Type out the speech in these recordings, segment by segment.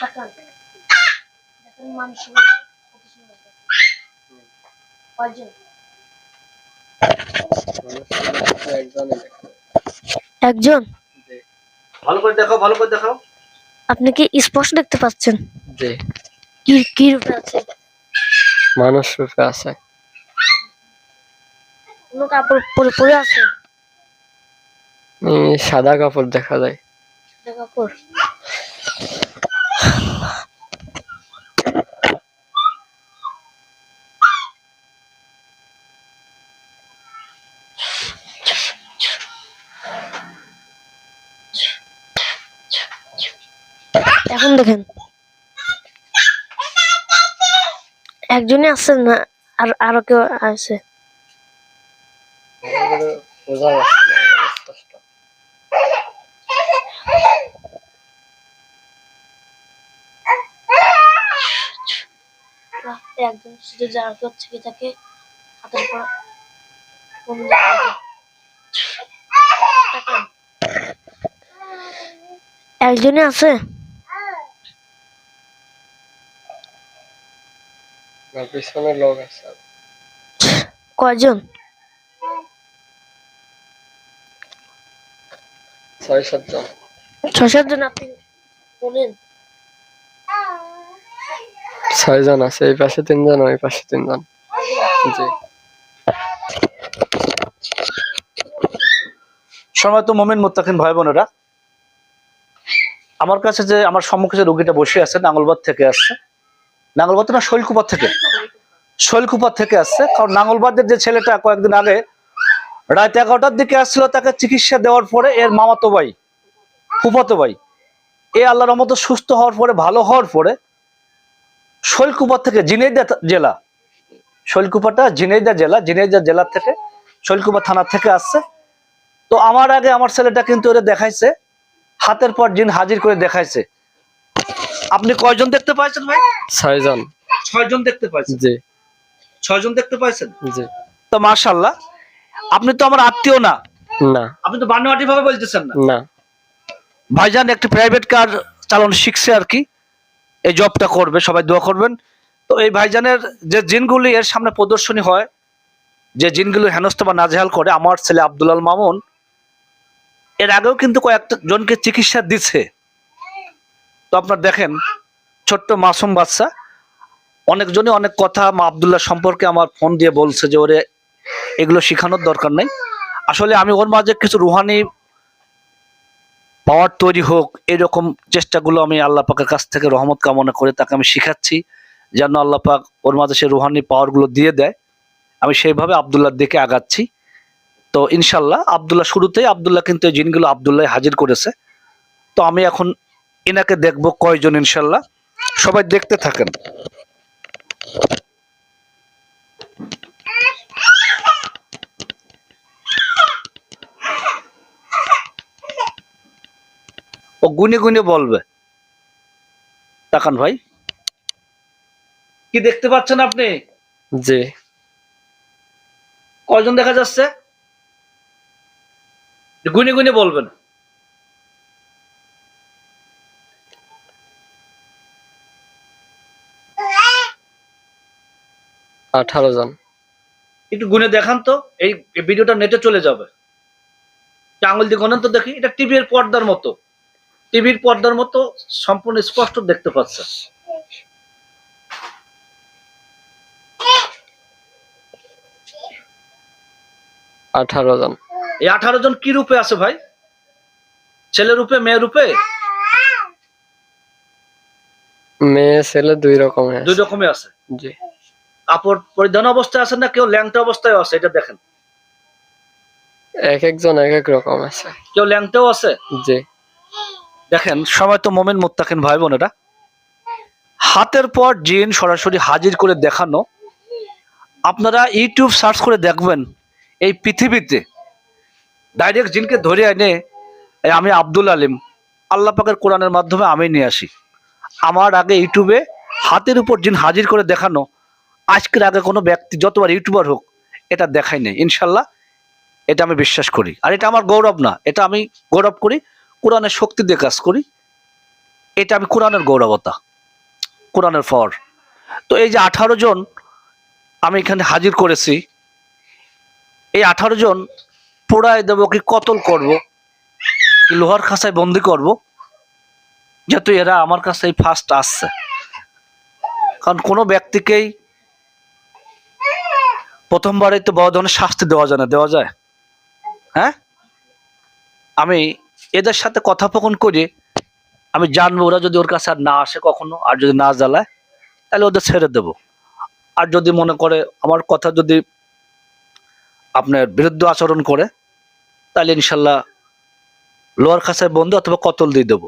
তাকান দেখেন মানুষের কত সুন্দর কয়জন একজন? ভালো করে দেখাও ভালো করে দেখাও। আপনি কি স্পষ্ট দেখতে পাচ্ছেন? জি। কি কি রূপে আছে? মানুষ রূপে আছে। কোনো কাপড় পরে পরে আছে? উম, সাদা কাপড় দেখা যায়। সাদা কাপড়? এখন দেখেন। একজনই আছেন না, আর আরও কেউ আছে। একজন শুধু যারা কেউ থেকে থাকে হাতের পর। একজনই আছে? না পিছনে লোক আছে কয়জন ছয় সাতজন ছয় সাতজন আপনি বলেন ছয়জন আছে এই পাশে তিনজন ওই পাশে তিনজন জি সময় তো মোমিন মোত্তাকিন ভাই বোনেরা। আমার কাছে যে আমার সম্মুখে যে রোগীটা বসে আছে নাঙ্গলবাদ থেকে আসছে নাঙ্গলবাদ না শৈলকুপার থেকে? শৈলকুপার থেকে আসছে। কারণ নাঙ্গলবাদের যে ছেলেটা কয়েকদিন আগে রাত এগারোটার দিকে আসছিল, তাকে চিকিৎসা দেওয়ার পরে এর মামাতো ভাই, ফুফাতো ভাই, এ আল্লাহর রহমতে সুস্থ হওয়ার পরে, ভালো হওয়ার পরে শৈলকুপার থেকে জিনেদা জেলা, শৈলকুপাটা জিনেদা জেলা জিনেদা জেলা থেকে, শৈলকুপা থানা থেকে আসছে। তো আমার আগে আমার ছেলেটা কিন্তু ওরা দেখাইছে, হাতের পর জিন হাজির করে দেখাইছে। আপনি কয়জন দেখতে পাইছেন ভাই? ছয়জন। ছয়জন দেখতে পাইছেন? জি। ছয়জন দেখতে পাইছেন? জি। তো মার্শাল্লাহ আপনি তো আমার আত্মীয় না। না। আপনি তো বানোয়াটি ভাবে বলতেছেন না? না। ভাইজান একটি প্রাইভেট কার চালানো শিখছে আর কি। এই জবটা করবে সবাই দোয়া করবেন। তো এই ভাইজানের যে জিনগুলি এর সামনে প্রদর্শনী হয় যে জিনগুলি হেনস্থ বা নাজেহাল করে আমার ছেলে আব্দুলাল মামুন এর আগেও কিন্তু কয়েকটা জনকে চিকিৎসা দিচ্ছে। তো আপনার দেখেন, ছোট্ট মাসুম বাচ্চা, অনেকজনই অনেক কথা মা আবদুল্লাহ সম্পর্কে আমার ফোন দিয়ে বলছে যে ওরে এগুলো শেখানোর দরকার নেই। আসলে আমি ওর মাঝে কিছু রুহানি পাওয়ার তৈরি হোক, এরকম চেষ্টাগুলো আমি আল্লাহ পাকের কাছ থেকে রহমত কামনা করে তাকে আমি শিখাচ্ছি, যেন আল্লাহ পাক ওর মাঝে সে রুহানি পাওয়ারগুলো দিয়ে দেয়। আমি সেইভাবে আবদুল্লাহর দিকে আগাচ্ছি। তো ইনশাল্লাহ আবদুল্লাহ শুরুতেই আবদুল্লাহ কিন্তু এই জিনগুলো আবদুল্লাহ হাজির করেছে। তো আমি এখন এনাকে দেখব কয়জন ইনশাল্লাহ? সবাই দেখতে থাকেন। ও গুনে গুনে বলবে। তাকান ভাই। কি দেখতে পাচ্ছেন আপনি? জি। কয়জন দেখা যাচ্ছে? গুনে গুনে বলবেন। আঠারো জন। একটু গুনে দেখান তো এই ভিডিওটা নেটে চলে যাবে। আঙুল দিয়ে গণেন তো দেখি এটা টিভির পর্দার মতো। টিভির পর্দার মতো সম্পূর্ণ স্পষ্ট দেখতে পাচ্ছে। আঠারো জন। এই আঠারো জন কি রূপে আছে ভাই? ছেলে রূপে মেয়ে রূপে? মেয়ে ছেলে দুই রকমের দুই। রকমে আছে। জি। কাপড় পরিধান অবস্থায় আছে না কেউ ল্যাংটা অবস্থায় আছে? এটা দেখেন। এক একজন এক এক রকম আছে। কেউ ল্যাংটাও আছে? জি। দেখেন সময় তো মোমেন মোত্তাকিন ভাই বোনেরা হাতের পর জিন সরাসরি হাজির করে দেখানো। আপনারা ইউটিউব সার্চ করে দেখবেন এই পৃথিবীতে। ডাইরেক্ট জিনকে ধরে এনে আমি আব্দুল আলিম আল্লাহ পাকের কোরআনের মাধ্যমে আমি নিয়ে আসি। আমার আগে ইউটিউবে হাতের উপর জিন হাজির করে দেখানো। আজকের আগে কোনো ব্যক্তি যতবার ইউটিউবার হোক, এটা দেখাই নেই। ইনশাল্লাহ এটা আমি বিশ্বাস করি। আর এটা আমার গৌরব না, এটা আমি গৌরব করি, কোরআনের শক্তি দিয়ে কাজ করি। এটা আমি কোরআনের গৌরবতা, কোরআনের ফর তো এই যে আঠারো জন আমি এখানে হাজির করেছি, এই আঠারো জন পোড়ায় দেব কি কতল করব লোহার খাসায় বন্দি করব, যেহেতু এরা আমার কাছে ফার্স্ট আসছে। কারণ কোনো ব্যক্তিকেই প্রথমবারে তো বড় ধরনের শাস্তি দেওয়া যায় না, দেওয়া যায়। হ্যাঁ? আমি এদের সাথে কথোপকথন করে, আমি জানব ওরা যদি ওর কাছে আর না আসে কখনো, আর যদি না জ্বালায়, তাহলে ওদের ছেড়ে দেব। আর যদি মনে করে আমার কথা যদি আপনার বিরুদ্ধ আচরণ করে, তাহলে ইনশাল্লাহ লোয়ার খাসায় বন্ধু অথবা কতল দিয়ে দেবো।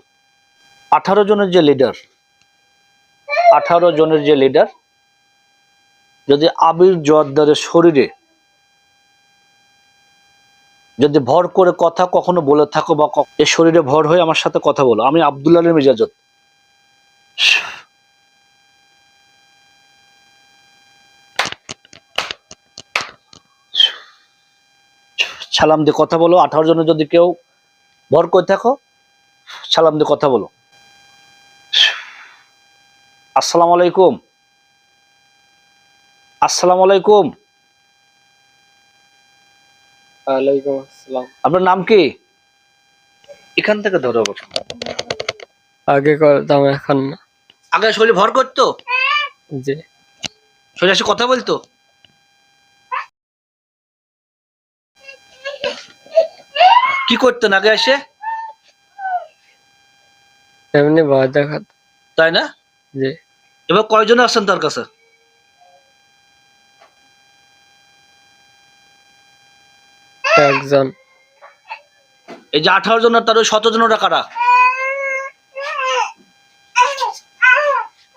আঠারো জনের যে লিডার আঠারো জনের যে লিডার যদি আবির জোয়ারদারের শরীরে যদি ভর করে কথা কখনো বলে থাকো বা এ শরীরে ভর হয়ে আমার সাথে কথা বলো, আমি আবদুল্লাহ মিজাজত। সালাম দিয়ে কথা বলো, আঠারো জনের যদি কেউ ভর করে থাকো, সালাম দিয়ে কথা বলো। আসসালামু আলাইকুম। আসসালামু আলাইকুম। ওয়ালাইকুম আসসালাম। আপনার নাম কি? এখান থেকে ধরো আগে করতাম এখন না। আগে শরীর ভর করতো? জি। শরীর এসে কথা বলতো? কি করতেন আগে এসে? এমনি ভয় দেখাত। তাই না? জি। এবার কয়জন আসছেন তার কাছে? একজন। এই যে আঠারো জন আর তার ওই সতেরো জনটা কারা?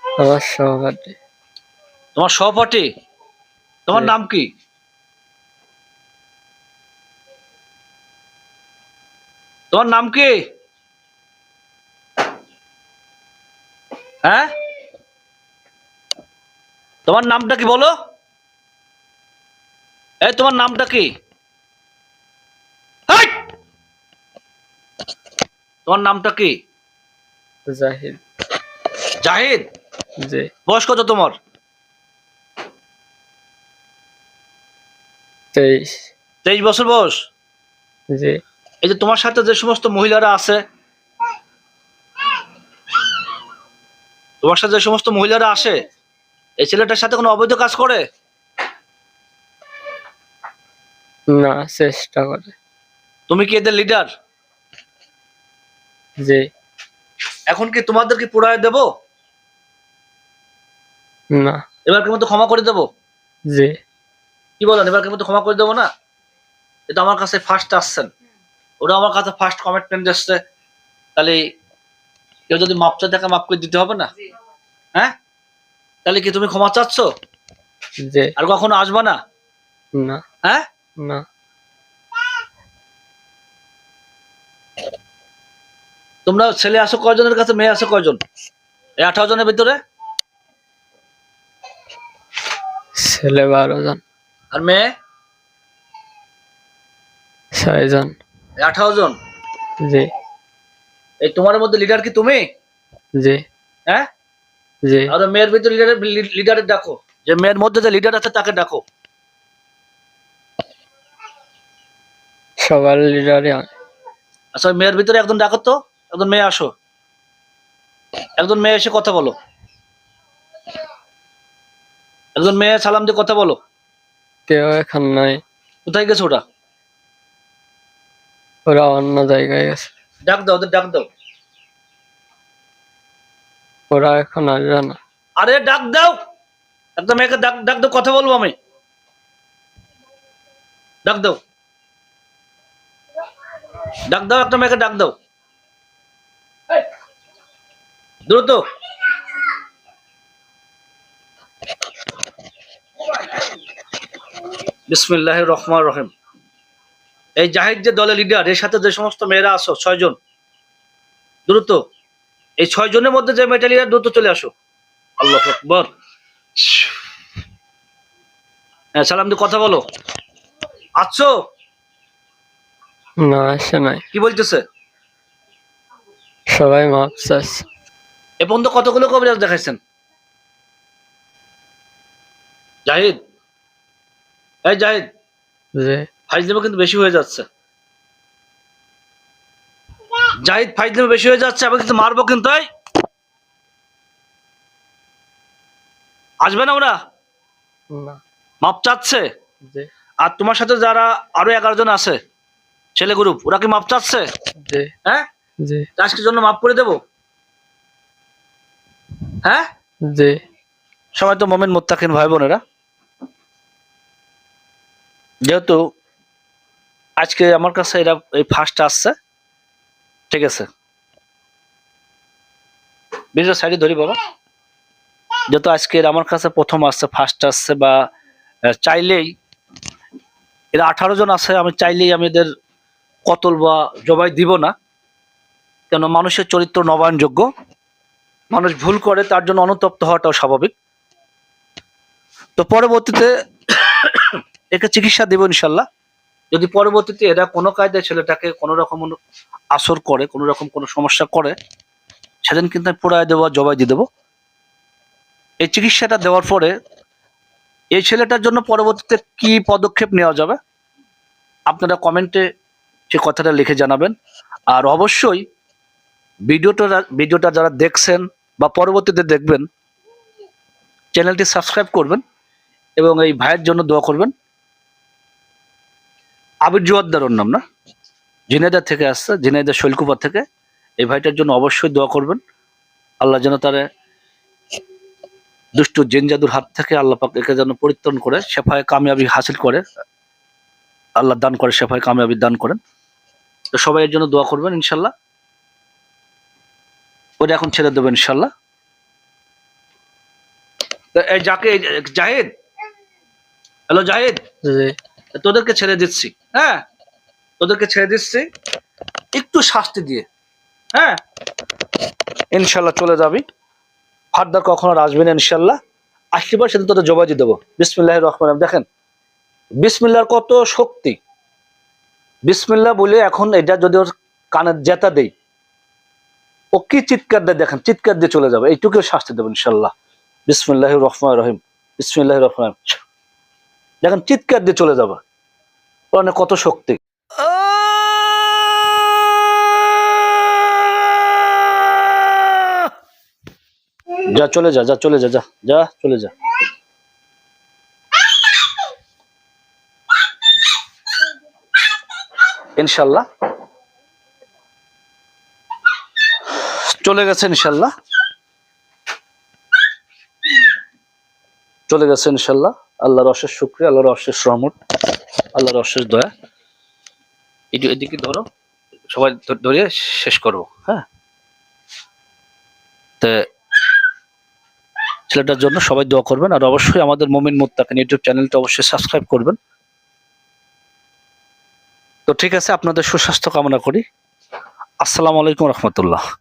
আমার সহপাঠী। তোমার সহপাঠী? তোমার নাম কি? তোমার নাম কি? হ্যাঁ? তোমার নামটা কি বলো? এই তোমার নামটা কি? তোমার নামটা কি? জাহিদ। জাহিদ? জি। বয়স কত তোমার? তেইশ। তেইশ বছর বয়স? জি। এই যে তোমার সাথে যে সমস্ত মহিলারা আছে তোমার সাথে যে সমস্ত মহিলারা আসে এই ছেলেটার সাথে কোনো অবৈধ কাজ করে? না চেষ্টা করে। তুমি কি এদের লিডার জি এখন কি তোমাদেরকে পুরায় দেব? না। এবারকে মতো ক্ষমা করে দেব? জি কি বলেন? এবারকে মতো ক্ষমা করে দেবো না? এটা আমার কাছে ফার্স্ট আসছেন। ওরা আমার কাছে ফার্স্ট কমিটমেন্ট দিচ্ছে। তাহলে কেউ যদি মাপ চায় তাকে মাপ করে দিতে হবে না? হ্যাঁ? তাহলে কি তুমি ক্ষমা চাচ্ছ? আর কখনো আসবা না? না। হ্যাঁ? না। তোমরা ছেলে আসো কয়জনের কাছে মেয়ে আসো কয়জন? এই আঠারো জনের ভিতরে? ছেলে বারো জন। আর মেয়ে? ছয় জন। আঠারো জন? জি। এই তোমার মধ্যে লিডার কি তুমি? জি। হ্যাঁ? জি। আর মেয়ের ভিতরে লিডার লিডারের ডাকো। যে মেয়ের মধ্যে যে লিডার আছে তাকে ডাকো। সবার লিডারে আচ্ছা মেয়ের ভিতরে একজন ডাকো তো। একজন মেয়ে আসো। একজন মেয়ে এসে কথা বলো। একজন মেয়ে সালাম দিয়ে কথা বলো। কেউ এখন নাই। কোথায় গেছে ওটা ওরা অন্য জায়গায় গেছে। ডাক দাও ওদের ডাক দাও। ওরা এখন আসবে না। আরে ডাক দাও। একদম মেয়েকে ডাক ডাক দাও কথা বলব আমি। ডাক দাও। ডাক দাও একটা মেয়েকে ডাক দাও। দ্রুত। বিসমিল্লাহ রহমান রহিম। এই জাহিদ যে দলের লিডার এর সাথে যে সমস্ত মেয়েরা আসো ছয়জন দ্রুত। এই ছয় জনের মধ্যে যে মেয়েটা লিডার দ্রুত চলে আসো। আল্লাহ আকবর। হ্যাঁ সালাম দিয়ে কথা বলো। আছো? না আসে নাই। কি বলতেছে? সবাই মাপ এ পর্যন্ত কতগুলো কবিরাজ দেখাইছেন? জাহিদ? এই জাহিদ জি। ফাইজলিমো কিন্তু বেশি হয়ে যাচ্ছে। জাহিদ ফাইজলিমো বেশি হয়ে যাচ্ছে আমি কিন্তু মারবো কিন্তু এই। আসবে না ওরা? না। মাপ চাচ্ছে? জি। আর তোমার সাথে যারা আরও এগারো জন আছে ছেলে গ্রুপ ওরা কি মাপ চাচ্ছে? জি। হ্যাঁ? জি। আজকের জন্য মাপ করে দেবো? হ্যাঁ? জি। সবাই তো মোমেন মোত্তাকিন ভাই বোনেরা। যেহেতু আজকে আমার কাছে এরা এই ফার্স্ট আসছে ঠিক আছে। বিশেষ সাইডে ধরি বাবা। যেহেতু আজকে এরা আমার কাছে প্রথম আসছে ফার্স্ট আসছে বা চাইলেই এরা আঠারো জন আছে আমি চাইলেই আমি এদের কতল বা জবাই দিব না। কেন মানুষের চরিত্র নবায়নযোগ্য? মানুষ ভুল করে, তার জন্য অনুতপ্ত হওয়াটাও স্বাভাবিক। তো পরবর্তীতে একে চিকিৎসা দেবো ইনশাল্লাহ। যদি পরবর্তীতে এরা কোনো কায়দায় ছেলেটাকে কোনো রকম আসর করে, কোনো রকম কোনো সমস্যা করে, সেদিন কিন্তু আমি পোড়ায় দেবো জবাই দিয়ে দেবো। এই চিকিৎসাটা দেওয়ার পরে এই ছেলেটার জন্য পরবর্তীতে কি পদক্ষেপ নেওয়া যাবে? আপনারা কমেন্টে সে কথাটা লিখে জানাবেন। আর অবশ্যই ভিডিওটা ভিডিওটা যারা দেখছেন বা পরবর্তীতে দেখবেন, চ্যানেলটি সাবস্ক্রাইব করবেন এবং এই ভাইয়ের জন্য দোয়া করবেন। আবির জোয়াদ্দার ওর নাম না? ঝিনাইদা থেকে আসছে ঝিনাইদা শৈলকুপার থেকে। এই ভাইটার জন্য অবশ্যই দোয়া করবেন। আল্লাহ যেন তারে দুষ্টু জেন জাদুর হাত থেকে আল্লাহ পাক একে যেন পরিত্রাণ করে সেফায় কামিয়াবি হাসিল করে। আল্লাহ দান করে সেফায় কামিয়াবি দান করেন। তো সবাই এর জন্য দোয়া করবেন ইনশাল্লাহ। ওটা এখন ছেড়ে দেবেন ইনশাল্লাহ তো এই যাকে এই জাহিদ? হ্যালো জাহিদ? তোদেরকে ছেড়ে দিচ্ছি হ্যাঁ? তোদেরকে ছেড়ে দিচ্ছি একটু শাস্তি দিয়ে হ্যাঁ? ইনশাল্লাহ চলে যাবি। ফার্দার কখনো আসবি না ইনশাল্লাহ আসতে পার সেদিন তোদের জবাই দিয়ে দেবো। বিসমিল্লাহ রহমান দেখেন বিসমিল্লার কত শক্তি। বিসমিল্লাহ বলে এখন এটা যদি ওর কানে জেতা দেই ও কি চিৎকার দেয় দেখেন, চিৎকার দিয়ে চলে যাবে। এইটুকু শাস্তি দেবেন ইনশাল্লাহ। বিসমিল্লাহ রহমান রহিম। বিসমিল্লাহ রহমান দেখেন, চিৎকার দিয়ে চলে যাবে। কোরআনে কত শক্তি। যা, চলে যা যা, চলে যা যা যা, চলে যা। ইনশাল্লাহ। চলে গেছে ইনশাল্লাহ। চলে গেছে ইনশাল্লাহ। আল্লাহর অশেষ শুক্রিয়া, আল্লাহর অশেষ রহমত, আল্লাহর অশেষ দয়া। এটু এদিকে ধরো, সবাই ধ- ধরে শেষ করব হ্যাঁ? তে ছেলেটার জন্য সবাই দোয়া করবেন, আর অবশ্যই আমাদের মোমিন মোত্তাকিন ইউটিউব চ্যানেলটা অবশ্যই সাবস্ক্রাইব করবেন। তো ঠিক আছে, আপনাদের সুস্বাস্থ্য কামনা করি। আসসালামু আলাইকুম রহমতুল্লাহ।